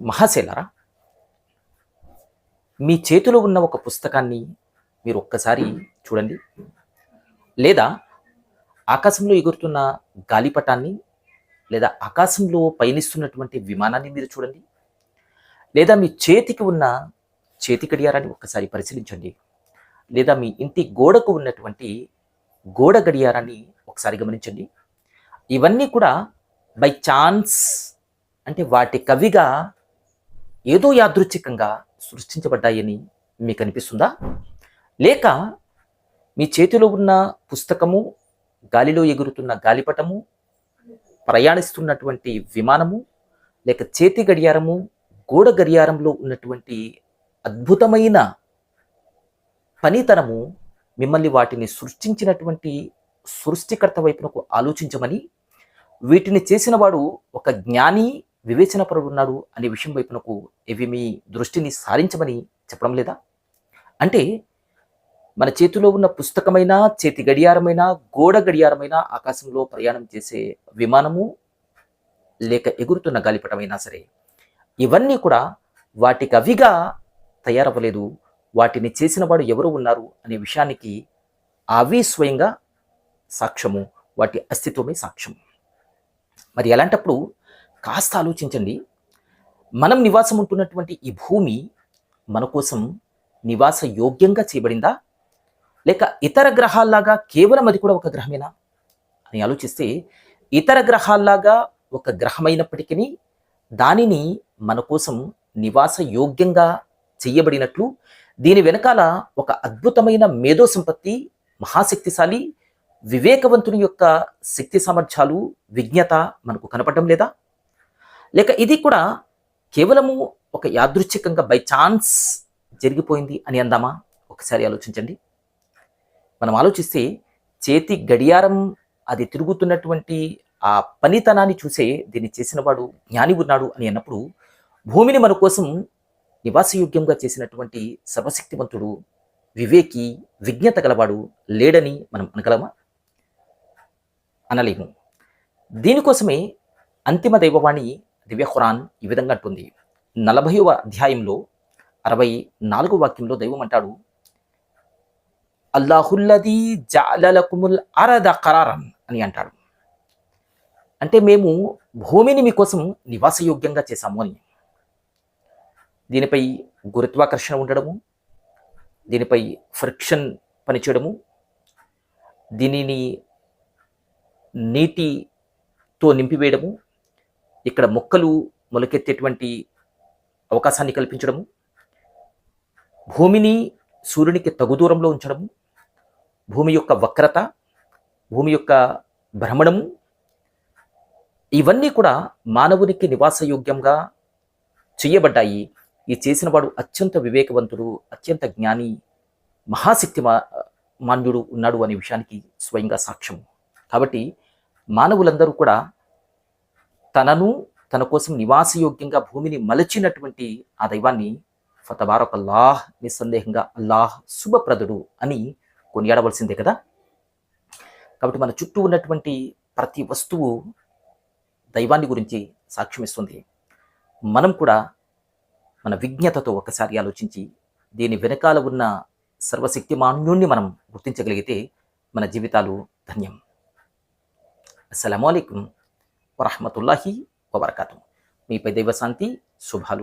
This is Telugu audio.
మహాశైలరా? మీ చేతిలో ఉన్న ఒక పుస్తకాన్ని మీరు ఒక్కసారి చూడండి. లేదా ఆకాశంలో ఎగురుతున్న గాలిపటాన్ని లేదా ఆకాశంలో పయనిస్తున్నటువంటి విమానాన్ని మీరు చూడండి. లేదా మీ చేతికి ఉన్న చేతి గడియారాన్ని ఒక్కసారి పరిశీలించండి. లేదా మీ ఇంటి గోడకు ఉన్నటువంటి గోడ గడియారాన్ని ఒకసారి గమనించండి. ఇవన్నీ కూడా బై ఛాన్స్ అంటే వాటి కవిగా ఏదో యాదృచ్ఛికంగా సృష్టించబడ్డాయని మీకు అనిపిస్తుందా లేక మీ చేతిలో ఉన్న పుస్తకము గాలిలో ఎగురుతున్న గాలిపటము ప్రయాణిస్తున్నటువంటి విమానము లేక చేతి గడియారము గోడ గడియారంలో ఉన్నటువంటి అద్భుతమైన పనితనము మిమ్మల్ని వాటిని సృష్టించినటువంటి సృష్టికర్త వైపునకు ఆలోచించమని వీటిని చేసిన వాడు ఒక జ్ఞాని వివేచనపరుడు ఉన్నాడు అనే విషయం వైపునకు ఇవి మీ దృష్టిని సారించమని చెప్పడం లేదా? అంటే మన చేతిలో ఉన్న పుస్తకమైన చేతి గడియారమైన గోడ గడియారమైన ఆకాశంలో ప్రయాణం చేసే విమానము లేక ఎగురుతున్న గాలిపటమైనా సరే ఇవన్నీ కూడా వాటికి అవిగా తయారవ్వలేదు. వాటిని చేసిన వాడు ఎవరు ఉన్నారు అనే విషయానికి అవి స్వయంగా సాక్ష్యము వాటి అస్తిత్వమే సాక్ష్యం మరి ఎలాంటప్పుడు కాస్త ఆలోచించండి. మనం నివాసం ఉంటున్నటువంటి ఈ భూమి మన కోసం నివాస యోగ్యంగా చేయబడిందా? లేక ఇతర గ్రహాల్లాగా కేవలం అది కూడా ఒక గ్రహమేనా? అని ఆలోచిస్తే ఇతర గ్రహాల్లాగా ఒక గ్రహమైనప్పటికీ దానిని మన కోసం నివాస యోగ్యంగా చెయ్యబడినట్లు దీని వెనకాల ఒక అద్భుతమైన మేధో సంపత్తి మహాశక్తిశాలి వివేకవంతుని యొక్క శక్తి సామర్థ్యాలు విజ్ఞత మనకు కనపడడం లేదా? లేక ఇది కూడా కేవలము ఒక యాదృచ్ఛికంగా బై ఛాన్స్ జరిగిపోయింది అని అందామా? ఒకసారి ఆలోచించండి. మనం ఆలోచిస్తే చేతి గడియారం అది తిరుగుతున్నటువంటి ఆ పనితనాన్ని చూసే దీన్ని చేసినవాడు జ్ఞాని ఉన్నాడు అని అన్నప్పుడు భూమిని మన కోసం నివాసయోగ్యంగా చేసినటువంటి సర్వశక్తివంతుడు వివేకి విజ్ఞత గలవాడు లేడని మనం అనగలమా? అనలేము. దీనికోసమే అంతిమ దైవవాణి దివ్య ఖురాన్ ఈ విధంగా అంటుంది. నలభైవ అధ్యాయంలో అరవై నాలుగు వాక్యంలో దైవం అంటాడు అల్లాహుల్లది జాలలకుముల్ అరద కరారం అని అంటాడు. అంటే మేము భూమిని మీకోసం నివాసయోగ్యంగా చేశాము అని. దీనిపై గురుత్వాకర్షణ ఉండడము దీనిపై ఫ్రిక్షన్ పనిచేయడము దీనిని నీటితో నింపివేయడము ఇక్కడ మొక్కలు మొలకెత్తేటువంటి అవకాశాన్ని కల్పించడము భూమిని సూర్యునికి తగు దూరంలో ఉంచడము భూమి యొక్క వక్రత భూమి యొక్క భ్రమణము ఇవన్నీ కూడా మానవునికి నివాసయోగ్యంగా చేయబడ్డాయి. ఈ చేసిన వాడు అత్యంత వివేకవంతుడు అత్యంత జ్ఞాని మహాశక్తి మాన్యుడు ఉన్నాడు అనే విషయానికి స్వయంగా సాక్ష్యం కాబట్టి మానవులందరూ కూడా తనను తన కోసం నివాసయోగ్యంగా భూమిని మలచినటువంటి ఆ దైవాన్ని ఫతబారక్ అల్లాహ్ నిస్సందేహంగా అల్లాహ్ శుభప్రదుడు అని కొనియాడవలసిందే కదా? కాబట్టి మన చుట్టూ ఉన్నటువంటి ప్రతి వస్తువు దైవాన్ని గురించి సాక్ష్యం ఇస్తుంది మనం కూడా మన విజ్ఞతతో ఒకసారి ఆలోచించి దీని వెనకాల ఉన్న సర్వశక్తిమాన్యుణ్ణి మనం గుర్తించగలిగితే మన జీవితాలు ధన్యం. అస్సలం అయికం ವರಹಮತುಲ್ಲಾಹಿ ವಬರ್ಕಾತು ಮೀ ಪೈ ದೈವ ಶಾಂತಿ ಶುಭಾಲು